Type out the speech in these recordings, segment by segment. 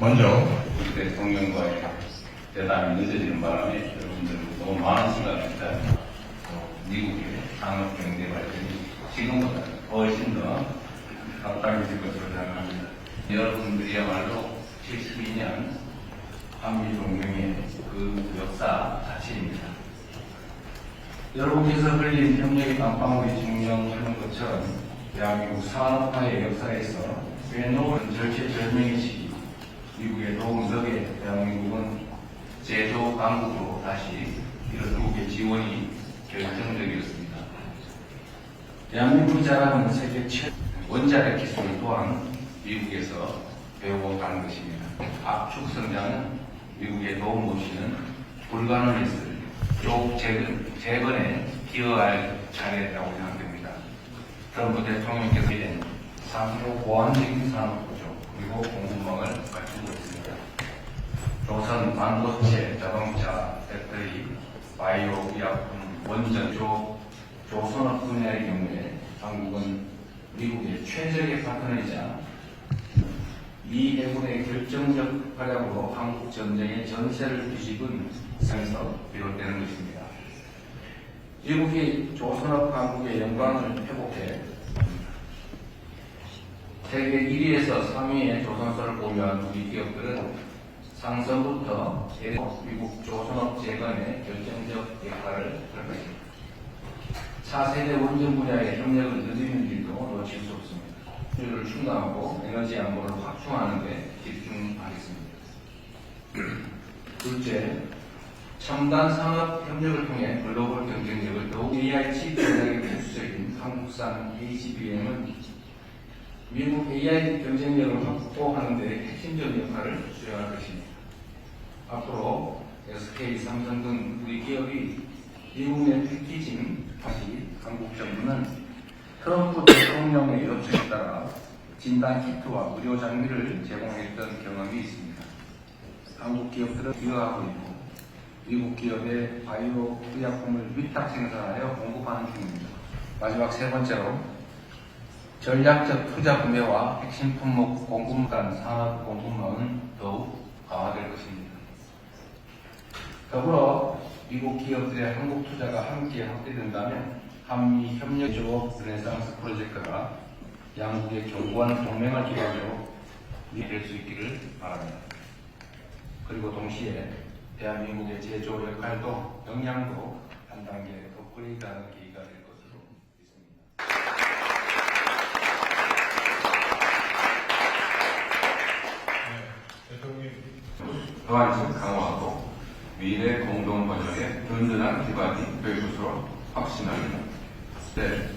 먼저 대통령과의 대담이 늦어지는 바람에 여러분들 너무 많은 시간을 기다려 미국의 산업 경제 발전이 지금보다 훨씬 더 가까워질 것으로 생각합니다. 여러분들이야말로 72년 한미 동맹의 그 역사 자체입니다. 여러분께서 흘린 협력의 깜방울이 증명하는 것처럼 대한민국 산업화의 역사에서 빼놓은 절체절명의 시기 미국의 도움 덕에 대한민국은 제조 강국으로 다시 이런 미국의 지원이 결정적이었습니다. 자랑하는 세계 최 원자력 기술 또한 미국에서 배워가는 것입니다. 압축 성장은 미국의 없이는 불가능했을 쪽 재건, 재건에 기여할 차례라고 생각됩니다. 트럼프 대통령께서 낸 3호 보완적인 산업구조 그리고 공급망을 갖추고 있습니다. 조선 반도체, 자동차, 배터리, 바이오, 의약품, 원전, 조, 조선업 분야의 경우에 한국은 미국의 최적의 파트너이자 이 해군의 결정적 활약으로 한국 전쟁의 전세를 뒤집은 상에서 비롯되는 것입니다. 미국이 조선업 강국의 영광을 회복해 세계 1위에서 3위의 조선소를 보유한 우리 기업들은 상선부터 미국 조선업 재건에 결정적 역할을 할 것입니다. 차세대 원전 분야의 협력을 늘리는 일도 놓칠 수 없습니다. 수요를 충당하고 에너지 안보를 확충하는 데 집중하겠습니다. 둘째, 첨단 산업 협력을 통해 글로벌 경쟁력을 더욱 AI 칩 전략의 필수적인 한국산 HBM은 미국 AI 경쟁력을 확보하는 데 핵심적인 역할을 수행할 것입니다. 앞으로 SK, 삼성 등 우리 기업이 미국 내 패키징 다시 한국 정부는 트럼프 대통령의 요청에 따라 진단 키트와 의료 장비를 제공했던 경험이 있습니다. 한국 기업들은 기여하고 있고 미국 기업의 바이오 의약품을 위탁 생산하여 공급하는 중입니다. 마지막 세 번째로 전략적 투자 구매와 핵심 품목 공급 간 산업 공급망은 더욱 강화될 것입니다. 더불어 미국 기업들의 한국 투자가 함께 확대된다면 한미 협력 조업 르네상스 프로젝트가 양국의 견고한 동맹을 기반으로 이될 수 있기를 바랍니다. 그리고 동시에 대한민국의 제조 역할도 역량도 한 단계 업그레이드하는 계기가 될 것으로 믿습니다. 대통령님 보안性강화하고 미래 공동 번영의 든든한 기반이 될 것으로 확신합니다. 네,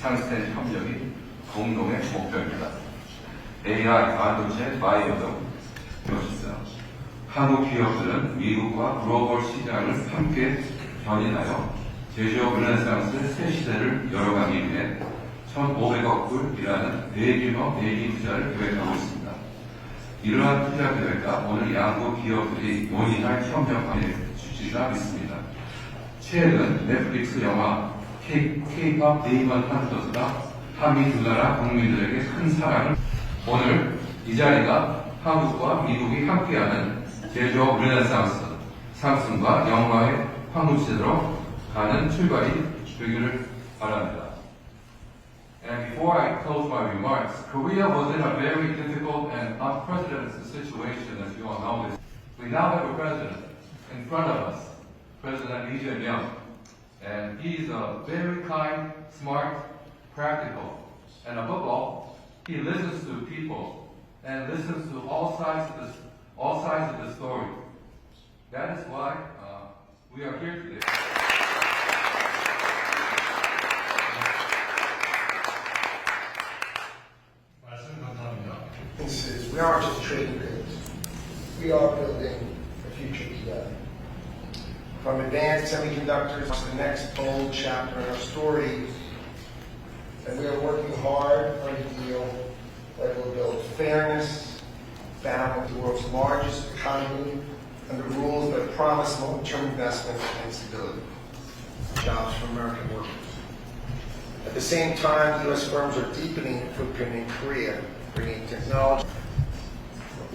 상스텐 협력이 공동의 목표입니다. AI, 반도체, 바이오 등 이것입니다. 한국 기업들은 미국과 글로벌 시장을 함께 견인하여 제조업 르네상스 새 시대를 열어가기 위해 1,500억 불이라는 대규모 대기 투자를 계획하고 있습니다. 이러한 투자 계획과 오늘 양국 기업들이 논의할 협력안의 취지가 있습니다. 최근 넷플릭스 영화 K-pop 네이버 헌터스가 한미 두 나라 국민들에게 큰 사랑을 오늘 이 자리가 한국과 미국이 함께하는 제조업 르네상스 상승과 영화의 황금시대로 가는 출발이 되기를 바랍니다. And before I close my remarks, Korea was in a very difficult and unprecedented situation, as you all know this. We now have a president in front of us, President Lee Jae-myung, and he is a very kind, smart, practical, and above all, He listens to people and listens to all sides of the all sides of the story. That is why uh, we are here today. We aren't just trading goods. We are building a future together. From advanced semiconductors to the next bold chapter in our story, and we are working hard on a deal that will build fairness, balance the world's largest economy and the rules that promise long-term investment and stability, jobs for American workers. At the same time, U.S. firms are deepening their footprint in Korea, bringing technology.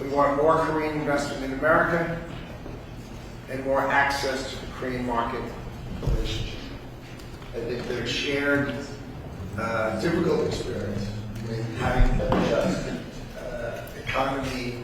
We want more Korean investment in America and more access to the Korean market relationship. I think their shared uh, difficult experience in having a just uh, economy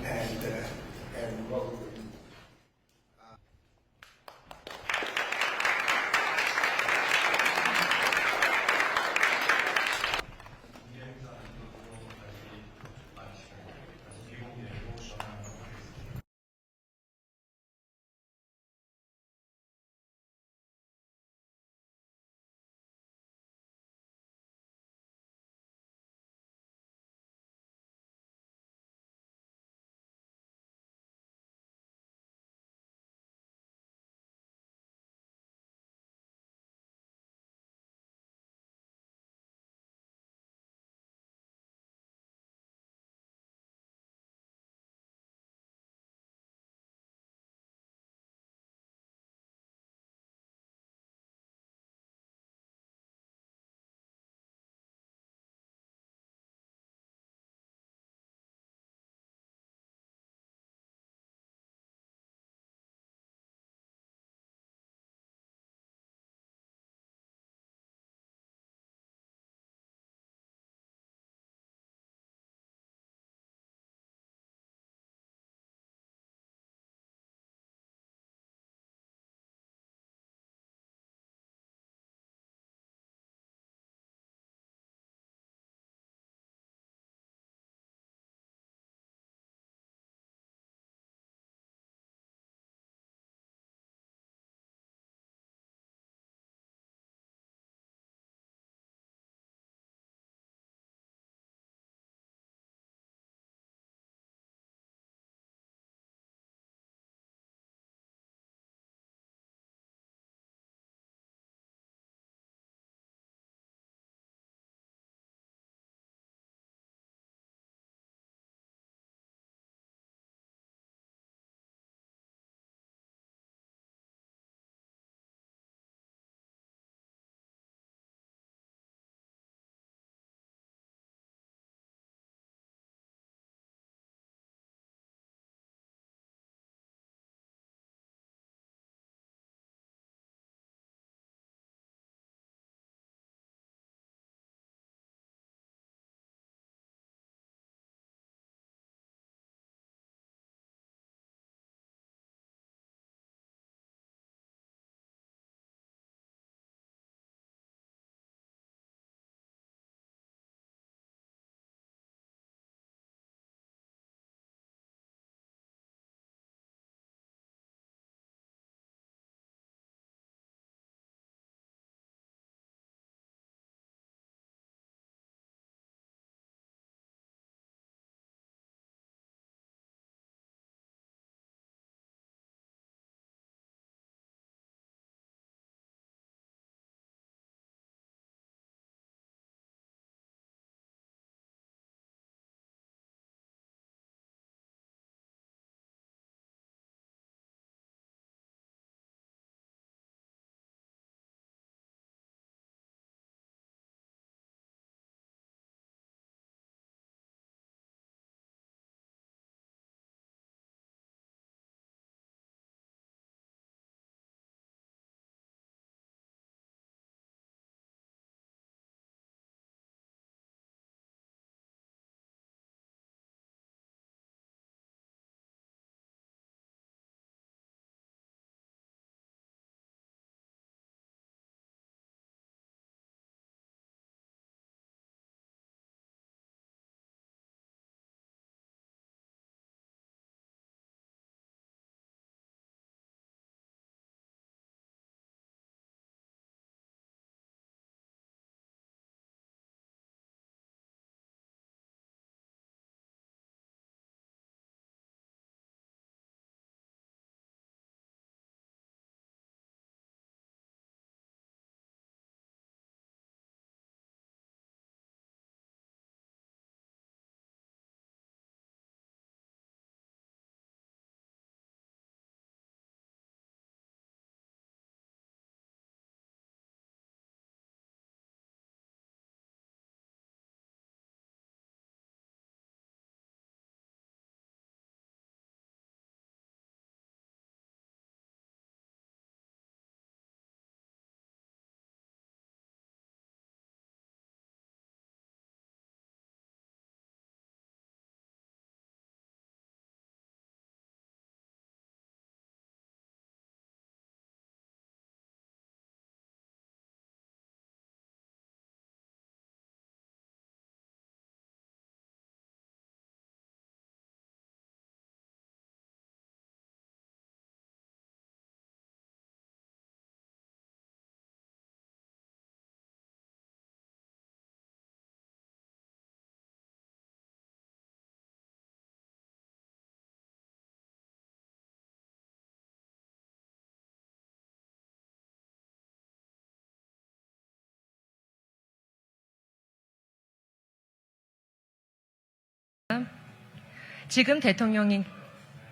지금 대통령님,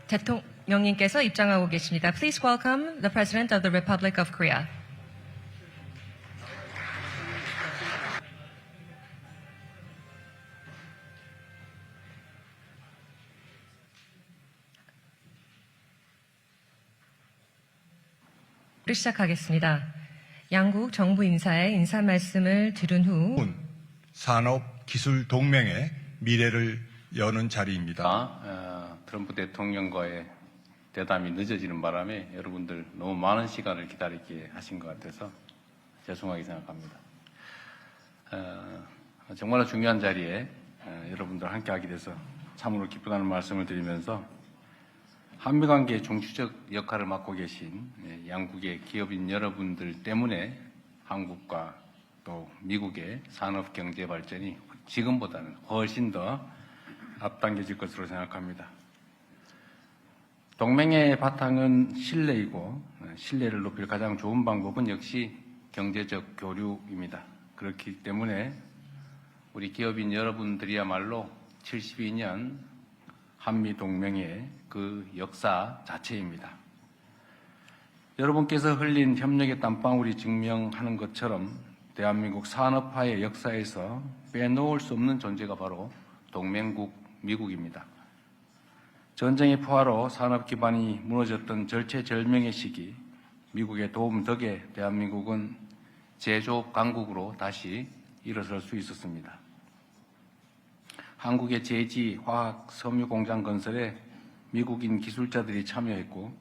대통령님께서 입장하고 계십니다. Please welcome the President of the Republic of Korea. 시작하겠습니다. 양국 정부 인사의 인사 말씀을 들은 후 산업 기술 동맹의 미래를 여는 자리입니다. 어, 트럼프 대통령과의 대담이 늦어지는 바람에 여러분들 너무 많은 시간을 기다리게 하신 것 같아서 죄송하게 생각합니다. 어, 정말로 중요한 자리에 어, 여러분들 함께 하게 돼서 참으로 기쁘다는 말씀을 드리면서 한미 관계의 중추적 역할을 맡고 계신 예, 양국의 기업인 여러분들 때문에 한국과 또 미국의 산업 경제 발전이 지금보다는 훨씬 더 앞당겨질 것으로 생각합니다. 동맹의 바탕은 신뢰이고 예, 신뢰를 높일 가장 좋은 방법은 역시 경제적 교류입니다. 그렇기 때문에 우리 기업인 여러분들이야말로 72년 한미 동맹의 그 역사 자체입니다. 여러분께서 흘린 협력의 땀방울이 증명하는 것처럼 대한민국 산업화의 역사에서 빼놓을 수 없는 존재가 바로 동맹국 미국입니다. 전쟁의 포화로 산업 기반이 무너졌던 절체절명의 시기, 미국의 도움 덕에 대한민국은 제조업 강국으로 다시 일어설 수 있었습니다. 한국의 제지, 화학, 섬유 공장 건설에 미국인 기술자들이 참여했고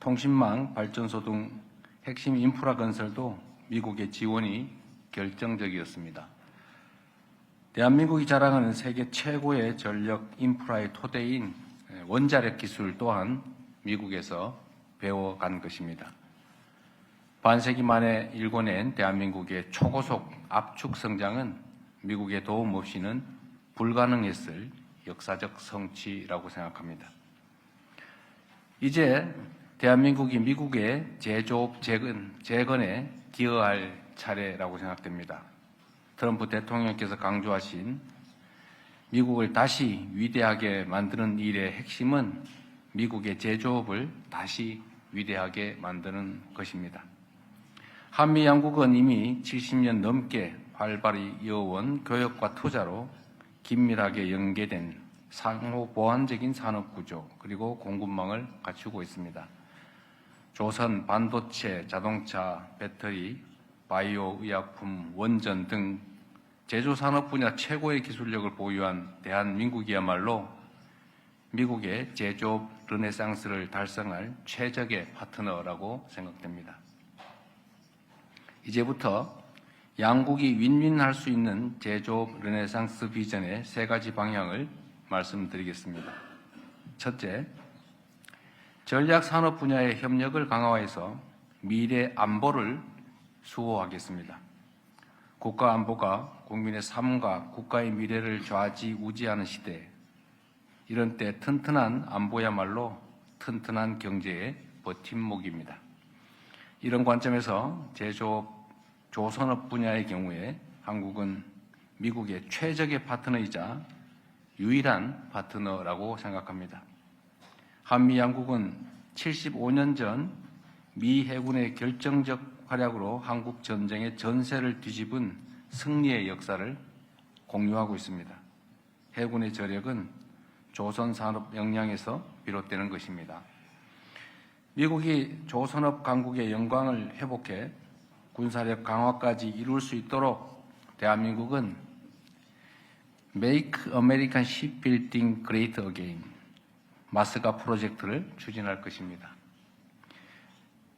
통신망, 발전소 등 핵심 인프라 건설도 미국의 지원이 결정적이었습니다. 대한민국이 자랑하는 세계 최고의 전력 인프라의 토대인 원자력 기술 또한 미국에서 배워간 것입니다. 반세기 만에 일궈낸 대한민국의 초고속 압축 성장은 미국의 도움 없이는 불가능했을 역사적 성취라고 생각합니다. 이제 대한민국이 미국의 제조업 재건, 재건에 기여할 차례라고 생각됩니다. 트럼프 대통령께서 강조하신 미국을 다시 위대하게 만드는 일의 핵심은 미국의 제조업을 다시 위대하게 만드는 것입니다. 한미 양국은 이미 70년 넘게 활발히 이어온 교역과 투자로 긴밀하게 연계된 상호 보완적인 산업 구조 그리고 공급망을 갖추고 있습니다. 조선, 반도체, 자동차, 배터리, 바이오 의약품, 원전 등 제조 산업 분야 최고의 기술력을 보유한 대한민국이야말로 미국의 제조업 르네상스를 달성할 최적의 파트너라고 생각됩니다. 이제부터 양국이 윈윈할 수 있는 제조업 르네상스 비전의 세 가지 방향을 말씀드리겠습니다. 첫째, 전략 산업 분야의 협력을 강화해서 미래 안보를 수호하겠습니다. 국가 안보가 국민의 삶과 국가의 미래를 좌지우지하는 시대, 이런 때 튼튼한 안보야말로 튼튼한 경제의 버팀목입니다. 이런 관점에서 제조업, 조선업 분야의 경우에 한국은 미국의 최적의 파트너이자 유일한 파트너라고 생각합니다. 한미 양국은 75년 전 미 해군의 결정적 활약으로 한국 전쟁의 전세를 뒤집은 승리의 역사를 공유하고 있습니다. 해군의 저력은 조선 산업 역량에서 비롯되는 것입니다. 미국이 조선업 강국의 영광을 회복해 군사력 강화까지 이룰 수 있도록 대한민국은 Make American Shipbuilding Great Again 마스가 프로젝트를 추진할 것입니다.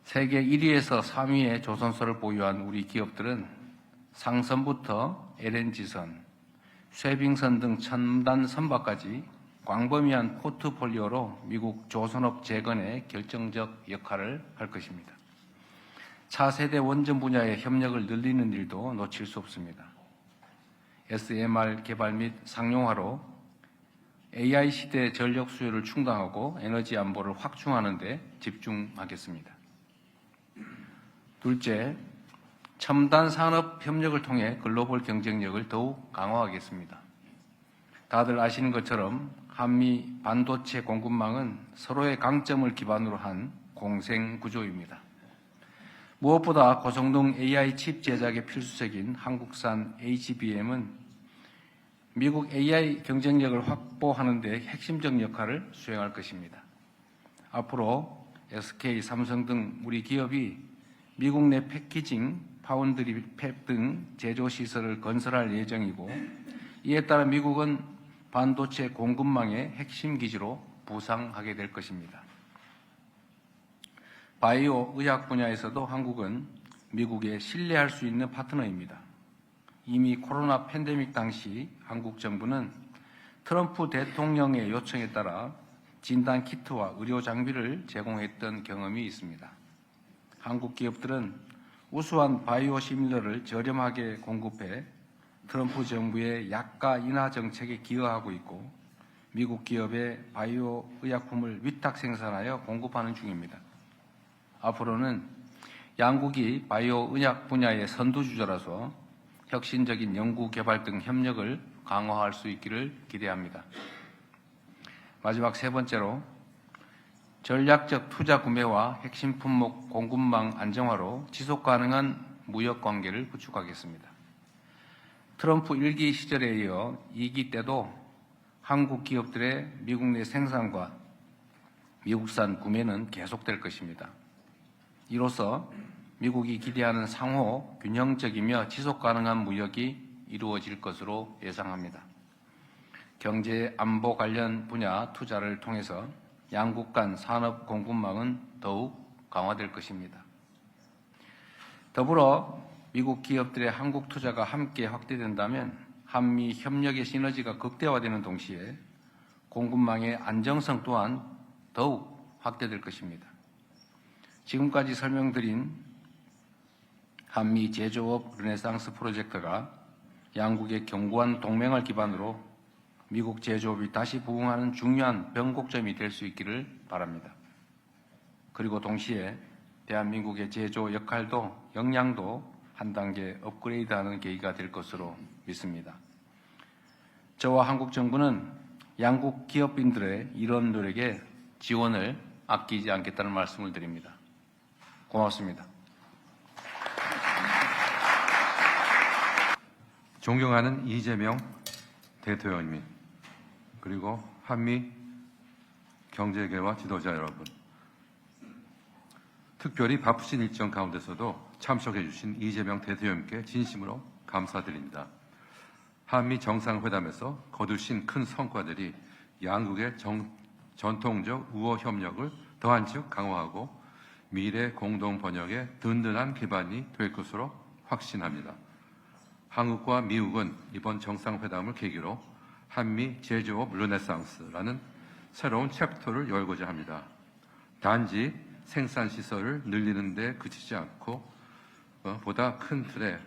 세계 1위에서 3위의 조선소를 보유한 우리 기업들은 상선부터 LNG선, 쇠빙선 등 첨단 선박까지 광범위한 포트폴리오로 미국 조선업 재건에 결정적 역할을 할 것입니다. 차세대 원전 분야의 협력을 늘리는 일도 놓칠 수 없습니다. SMR 개발 및 상용화로 AI 시대 전력 수요를 충당하고 에너지 안보를 확충하는 데 집중하겠습니다. 둘째, 첨단 산업 협력을 통해 글로벌 경쟁력을 더욱 강화하겠습니다. 다들 아시는 것처럼 한미 반도체 공급망은 서로의 강점을 기반으로 한 공생 구조입니다. 무엇보다 고성능 AI 칩 제작에 필수적인 한국산 HBM은 미국 AI 경쟁력을 확보하는 데 핵심적 역할을 수행할 것입니다. 앞으로 SK, 삼성 등 우리 기업이 미국 내 패키징, 파운드리 팹 등 제조 시설을 건설할 예정이고 이에 따라 미국은 반도체 공급망의 핵심 기지로 부상하게 될 것입니다. 바이오 의학 분야에서도 한국은 미국에 신뢰할 수 있는 파트너입니다. 이미 코로나 팬데믹 당시 한국 정부는 트럼프 대통령의 요청에 따라 진단 키트와 의료 장비를 제공했던 경험이 있습니다. 한국 기업들은 우수한 바이오 시밀러를 저렴하게 공급해 트럼프 정부의 약가 인하 정책에 기여하고 있고 미국 기업의 바이오 의약품을 위탁 생산하여 공급하는 중입니다. 앞으로는 양국이 바이오 의약 분야의 선두주자라서 혁신적인 연구 개발 등 협력을 강화할 수 있기를 기대합니다. 마지막 세 번째로 전략적 투자 구매와 핵심 품목 공급망 안정화로 지속 가능한 무역 관계를 구축하겠습니다. 트럼프 1기 시절에 이어 2기 때도 한국 기업들의 미국 내 생산과 미국산 구매는 계속될 것입니다. 이로써 미국이 기대하는 상호 균형적이며 지속 가능한 무역이 이루어질 것으로 예상합니다. 경제 안보 관련 분야 투자를 통해서 양국 간 산업 공급망은 더욱 강화될 것입니다. 더불어 미국 기업들의 한국 투자가 함께 확대된다면 한미 협력의 시너지가 극대화되는 동시에 공급망의 안정성 또한 더욱 확대될 것입니다. 지금까지 설명드린 한미 제조업 르네상스 프로젝트가 양국의 견고한 동맹을 기반으로 미국 제조업이 다시 부흥하는 중요한 변곡점이 될 수 있기를 바랍니다. 그리고 동시에 대한민국의 제조 역할도 역량도 한 단계 업그레이드하는 계기가 될 것으로 믿습니다. 저와 한국 정부는 양국 기업인들의 이런 노력에 지원을 아끼지 않겠다는 말씀을 드립니다. 고맙습니다. 존경하는 이재명 대통령님, 그리고 한미 경제계와 지도자 여러분, 특별히 바쁘신 일정 가운데서도 참석해 주신 이재명 대통령님께 진심으로 감사드립니다. 한미 정상회담에서 거두신 큰 성과들이 양국의 정- 전통적 우호 협력을 더한층 강화하고 미래 공동 번역의 든든한 기반이 될 것으로 확신합니다. 한국과 미국은 이번 정상회담을 계기로 한미 제조업 르네상스라는 새로운 챕터를 열고자 합니다. 단지 생산 시설을 늘리는 데 그치지 않고 어, 보다 큰 틀의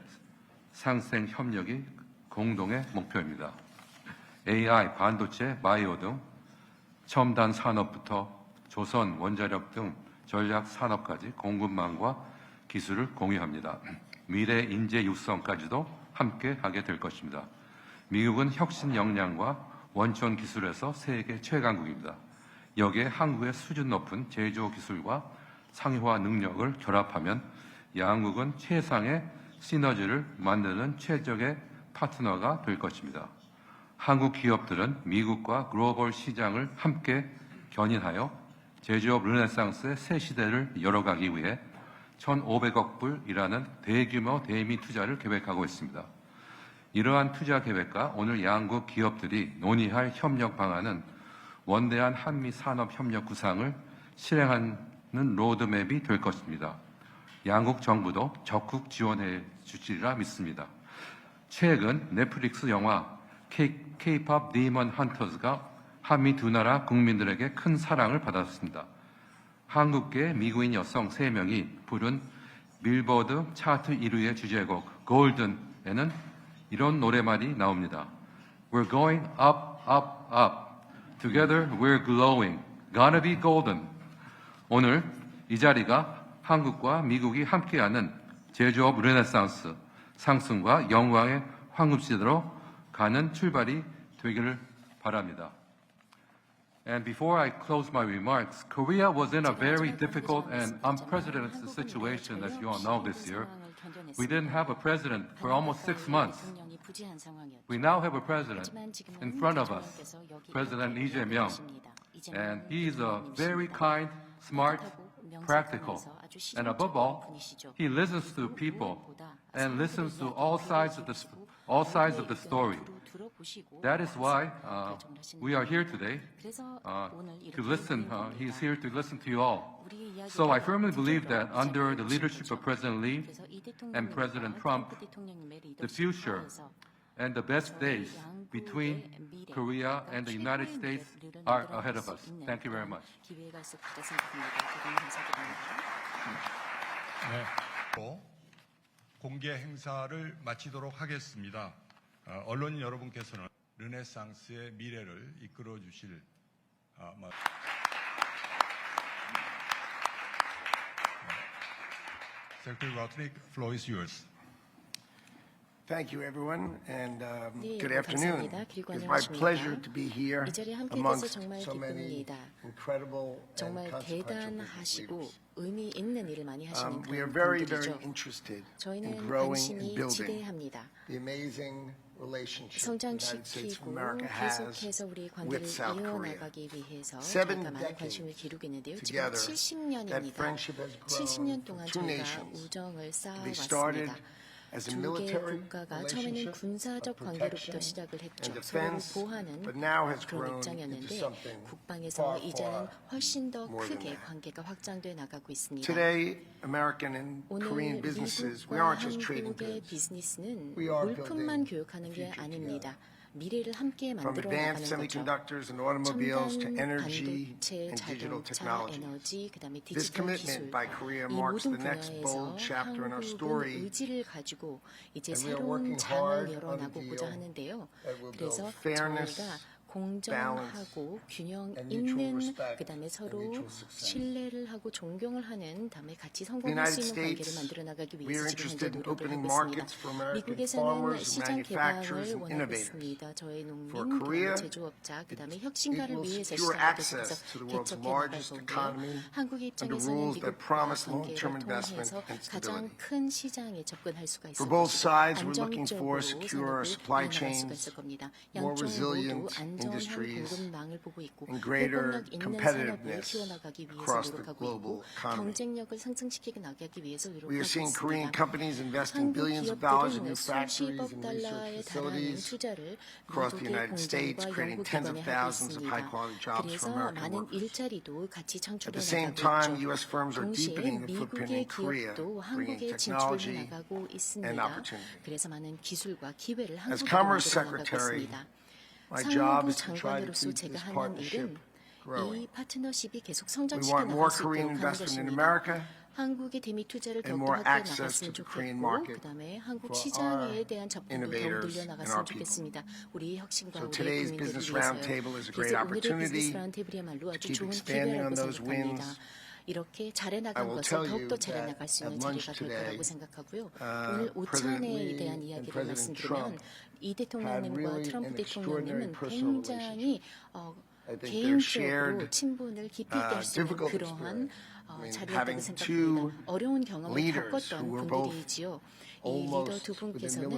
상생 협력이 공동의 목표입니다. AI, 반도체, 바이오 등 첨단 산업부터 조선, 원자력 등 전략 산업까지 공급망과 기술을 공유합니다. 미래 인재 육성까지도 함께 하게 될 것입니다. 미국은 혁신 역량과 원천 기술에서 세계 최강국입니다. 여기에 한국의 수준 높은 제조 기술과 상용화 능력을 결합하면 양국은 최상의 시너지를 만드는 최적의 파트너가 될 것입니다. 한국 기업들은 미국과 글로벌 시장을 함께 견인하여 제조업 르네상스의 새 시대를 열어가기 위해 1,500억 불이라는 대규모 대미 투자를 계획하고 있습니다. 이러한 투자 계획과 오늘 양국 기업들이 논의할 협력 방안은 원대한 한미 산업 협력 구상을 실행하는 로드맵이 될 것입니다. 양국 정부도 적극 지원해 주시리라 믿습니다. 최근 넷플릭스 영화 K-pop Demon Hunters가 한미 두 나라 국민들에게 큰 사랑을 받았습니다. 한국계 미국인 여성 3명이 부른 빌보드 차트 1위의 주제곡 골든에는 이런 노래말이 나옵니다. We're going up, up, up. Together we're glowing. Gonna be golden. 오늘 이 자리가 한국과 미국이 함께하는 제조업 르네상스 상승과 영광의 황금시대로 가는 출발이 되기를 바랍니다. And before I close my remarks, Korea was in a very difficult and unprecedented situation, as you all know this year. We didn't have a president for almost six months. We now have a president in front of us, President Lee Jae-myung, and he is a very kind, smart, practical, and above all, he listens to people and listens to all sides of the all sides of the story. That is why uh, we are here today uh, to listen. Uh, he is here to listen to you all. So I firmly believe that under the leadership of President Lee and President Trump, the future and the best days between Korea and the United States are ahead of us. Thank you very much. 기회가 있을 거다 생각합니다. 대단히 감사드립니다. 네. 또 공개 행사를 마치도록 하겠습니다. 어, 언론인 여러분께서는 르네상스의 미래를 이끌어 주실 아, 마- 네. Secretary Rotnick, floor is yours. Thank you, everyone, and um, 네, good afternoon. It's my pleasure to be here amongst so many incredible and 정말 consequential. 의미 있는 일을 많이 하시는 Um, we are very, very interested in 저희는 growing 관심이 and building 지대합니다. the amazing 성장시키고 계속해서 우리 관계를. 이어나가기 위해서 저희가 많은 관심을 기울이고 있는데요. 지금 together, that 70년입니다. friendship has grown 70년 동안 저희가. 우정을 쌓아왔습니다. 두개 military 국가가 처음에는 군사적 관계로부터 시작을 했죠. 보호하는 now has 그런 입장이었는데 국방에서 이제는 훨씬 더 크게. 관계가 확장돼 나가고 있습니다. 오늘 미국과 한국의. 비즈니스는 물품만 교육하는 게 아닙니다. 미래를 함께 From 만들어 advanced 나가는 거죠. semiconductors and automobiles to 첨단 energy 반도체, and digital 자동차, technology. 에너지, 그다음에 This 디지털 commitment 기술 by Korea 이 marks 모든 the next 분야에서 bold chapter in our 한국은 story. 의지를 가지고 이제 And we are 새로운 working 장을 hard on a 열어나고자 deal 하는데요. that will build 그래서 fairness, 저희가 공정하고 균형 있는 그다음에 서로. 신뢰를 하고 존경을 하는 다음에 같이 성공할 수 있는 관계를 만들어 나가기 위해서 지금 현재 노력을 하고 있습니다. 미국에서는 시장 개방을 원하고. 있습니다. 저희 농민, 그다음에 제조업자, 그다음에 혁신가를 위해서 access 계속해서 개척해 나갈 economy 건데요. 한국 under 입장에서는 미국과 관계를 통해서 가장. 큰 시장에 접근할 수가 for 안정적으로 이어나갈 수가 있을 겁니다. 양쪽 모두 resilient 안전한 industries, 공급망을 보고 있고 and greater 회복력 있는 산업을 competitiveness 키워나가기 위해서 across the 노력하고 global 있고 economy. 경쟁력을 상승시키게 나가기 위해서 노력하고 We are seeing Korean 있습니다. companies investing 한국 billions of dollars in 기업들은 new factories 수십억 and 달러에 research 달하는 facilities 투자를 across the 미국의 United States, 공장과 creating tens of 연구기관에 하고 thousands of 있습니다. high-quality jobs for 그래서 American 많은 workers. 일자리도 같이 창출해 At the same 나가고 time, 있죠. U.S. firms are 동시에 deepening the footprint 미국의 in Korea, 기업도 bringing 한국에 진출해 technology 나가고 and 있습니다. opportunity. 그래서 많은 기술과 기회를 As 한국으로 Commerce 만들어 나가고 Secretary, 있습니다. my job 상무부 장관으로서 제가 하는 일은. 이 파트너십이 계속 We 성장시켜 want more 나갈 수 Korean 있도록 하는 investment in 것입니다. America 한국의 대미 투자를 and 더욱더 more 확대해 access 나갔으면 to the Korean 좋겠고 그다음에 한국 시장에 대한 접근도 더욱 늘려 나갔으면. 좋겠습니다. 우리 혁신과 우리 today's 국민들을 Business 위해서요. Roundtable is a great 그래서 오늘의 opportunity 비즈니스 라운드테이블이야말로 아주 keep 좋은 expanding 기회라고 on those 생각합니다. 이렇게 잘해 I 나간 will 것을 tell you 더욱더 잘해 that 나갈 수 있는 자리가 될 거라고 생각하고요. uh, 오늘 오찬에 대한 이야기를 말씀드리면 이 대통령님과 트럼프 대통령님은 굉장히 어, 개인적으로 친분을 깊이 uh, 뗄수 있는 그러한 어, 자리였다고 having 생각합니다. two 어려운 경험을 leaders 겪었던 who were both 분들이지요. 이 리더 두 분께서는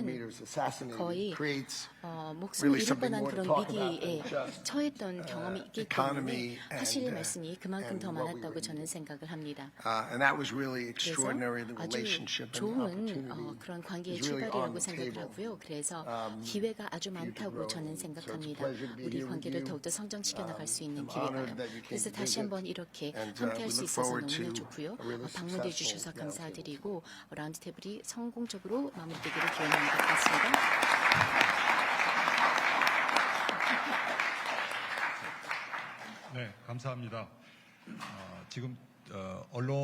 거의 creates 어, 목숨을 really 잃을 뻔한 그런 위기에 처했던 경험이 있기 때문에 하실 and, uh, 말씀이 그만큼 and 더 많았다고 저는 생각을 합니다. Uh, and that was really 그래서 extraordinary. The 아주 relationship and the 좋은 어, 그런 관계의 출발이라고 생각을. 하고요. 그래서 um, 기회가 아주 많다고. 저는 생각합니다. 우리 관계를. 더욱더 성장시켜 나갈 수 있는 기회가요. 그래서 다시. 한번 이렇게 uh, 함께할 수 있어서 너무나 to 좋고요. 방문해 주셔서. 감사드리고 라운드 테이블이 성공적으로 마무리되기를 기원하는 것 같습니다. 네, 감사합니다. 어, 지금 어, 언론